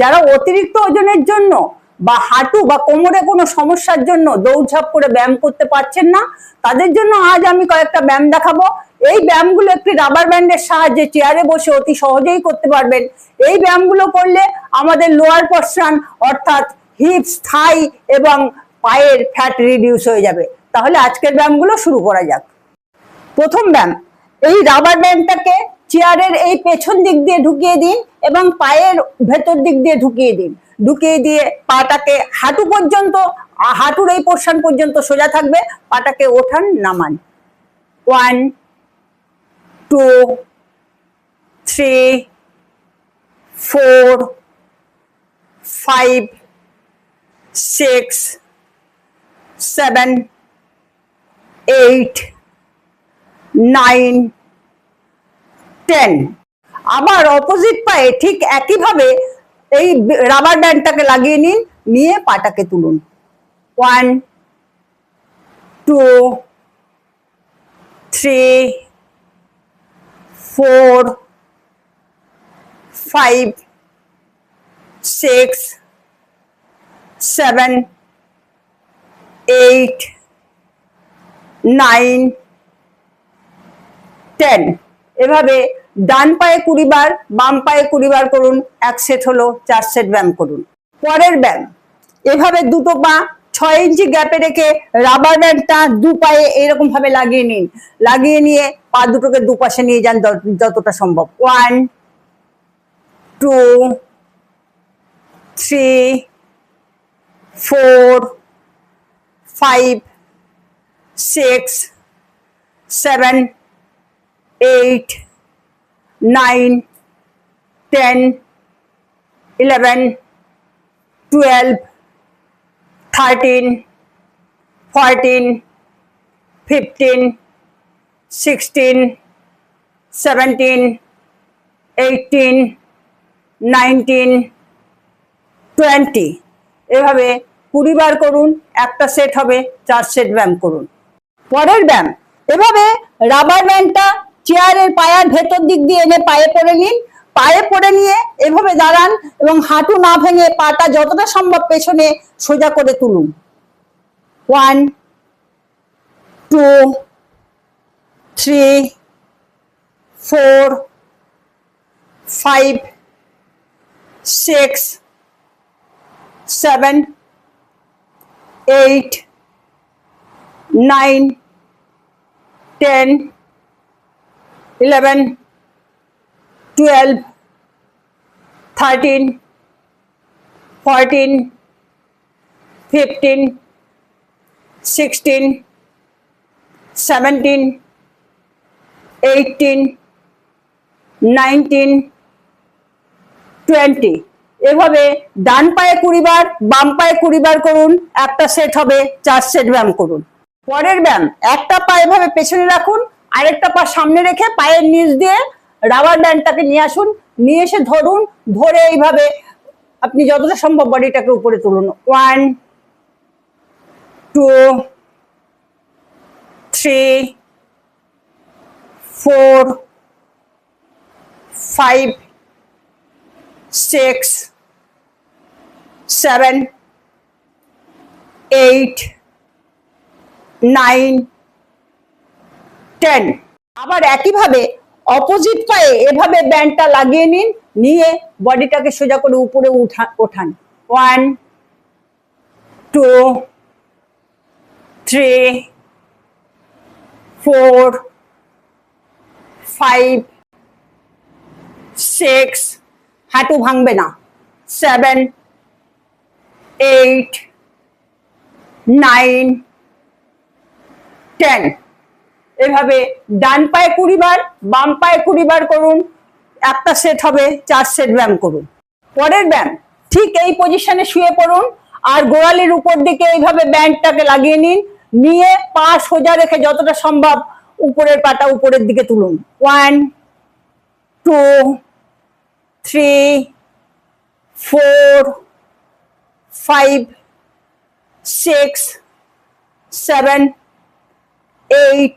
যারা অতিরিক্ত ওজনের জন্য বা হাঁটু বা কোমরে কোনো সমস্যার জন্য দৌড়ঝাঁপ করে ব্যায়াম করতে পারছেন না, তাদের জন্য আজ আমি কয়েকটা ব্যায়াম দেখাবো। এই ব্যায়ামগুলো একটি রাবার ব্যান্ডের সাহায্যে চেয়ারে বসে অতি সহজেই করতে পারবেন। এই ব্যায়ামগুলো করলে আমাদের লোয়ার পোর্শন অর্থাৎ হিপস থাই এবং পায়ের ফ্যাট রিডিউস হয়ে যাবে। তাহলে আজকের ব্যায়ামগুলো শুরু করা যাক। প্রথম ব্যায়াম, এই রাবার ব্যান্ডটাকে চেয়ারের এই পেছন দিক দিয়ে ঢুকিয়ে দিন এবং পায়ের ভেতর দিক দিয়ে ঢুকিয়ে দিন। ঢুকিয়ে দিয়ে পাটাকে হাঁটু পর্যন্ত, হাঁটুর এই পোর্শন পর্যন্ত সোজা থাকবে, পাটাকে ওঠান, নামান। One two three four five six seven eight nine ten আবার অপোজিট পায়ে ঠিক একইভাবে এই রাবার ব্যান্ডটাকে লাগিয়ে নিন, নিয়ে পাটাকে তুলুন। One two three four five six seven eight nine ten এভাবে ডান পায়ে কুড়ি বার, বাম পায়ে কুড়ি বার করুন, এক সেট হলো, চার সেট ব্যায়াম করুন। পরের ব্যায়াম, এভাবে দুটো পা ছয় ইঞ্চি গ্যাপে রেখে রাবার ব্যান্ডটা দু পায়ে এরকম ভাবে লাগিয়ে নিন। লাগিয়ে নিয়ে পা দুটোকে দুপাশে নিয়ে যান যত- যতটা সম্ভব। One two three four five six seven eight nine ten eleven twelve thirteen fourteen fifteen sixteen seventeen eighteen nineteen twenty এভাবে কুড়ি বার করুন, একটা সেট হবে, চার সেট ব্যায়াম করুন। পরের ব্যায়াম। এভাবে রাবার ব্যান্ডটা চেয়ারের পায়ার ভেতর দিক দিয়ে এনে পায়ে পড়ে নিন। পায়ে পড়ে নিয়ে এভাবে দাঁড়ান এবং হাঁটু না ভেঙে পাটা যতটা সম্ভব পেছনে সোজা করে তুলুন। One two three four five six seven eight nine ten eleven twelve thirteen fourteen fifteen sixteen seventeen eighteen nineteen twenty এভাবে ডান পায়ে কুড়ি বার, বাম পায়ে কুড়ি বার করুন, একটা সেট হবে, চার সেট ব্যায়াম করুন। পরের ব্যায়াম, একটা পা এভাবে পেছনে রাখুন আরেকটা পা সামনে রেখে পায়ের নিচ দিয়ে রাবার ব্যান্ডটাকে নিয়ে আসুন। নিয়ে এসে ধরুন ধরে এইভাবে আপনি যতটা সম্ভব বডিটাকে উপরে তুলুন। One two three four five six seven eight nine, ten. আবার একইভাবে অপোজিট পায়ে এভাবে ব্যান্ডটা লাগিয়ে নিন, নিয়ে বডিটাকে সোজা করে উপরে উঠা ওঠান। One two three four five six হাঁটু ভাঙবে না। সেভেন এইট নাইন টেন এভাবে ডান পায়ে কুড়ি বার, বাম পায়ে কুড়ি বার করুন। একটা সেট হবে, চার সেট ব্যায়াম করুন। পরের ব্যায়াম, ঠিক এই পজিশনে শুয়ে পড়ুন আর গোড়ালির উপর দিকে এইভাবে ব্যান্ডটাকে লাগিয়ে নিন। নিয়ে পা সোজা রেখে যতটা সম্ভব উপরের পাটা উপরের দিকে তুলুন। One two three four five six seven eight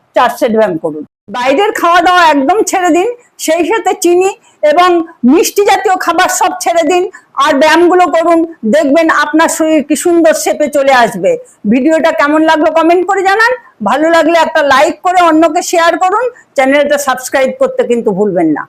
চার সেট ব্যায়াম করুন। বাইরের খাওয়া দাওয়া একদম ছেড়ে দিন, সেই সাথে চিনি এবং মিষ্টি জাতীয় খাবার সব ছেড়ে দিন আর ব্যায়ামগুলো করুন, দেখবেন আপনার শরীর কি সুন্দর শেপে চলে আসবে। ভিডিওটা কেমন লাগল কমেন্ট করে জানান, ভালো লাগলে একটা লাইক করে অন্যকে শেয়ার করুন চ্যানেলটা সাবস্ক্রাইব করতে কিন্তু ভুলবেন না।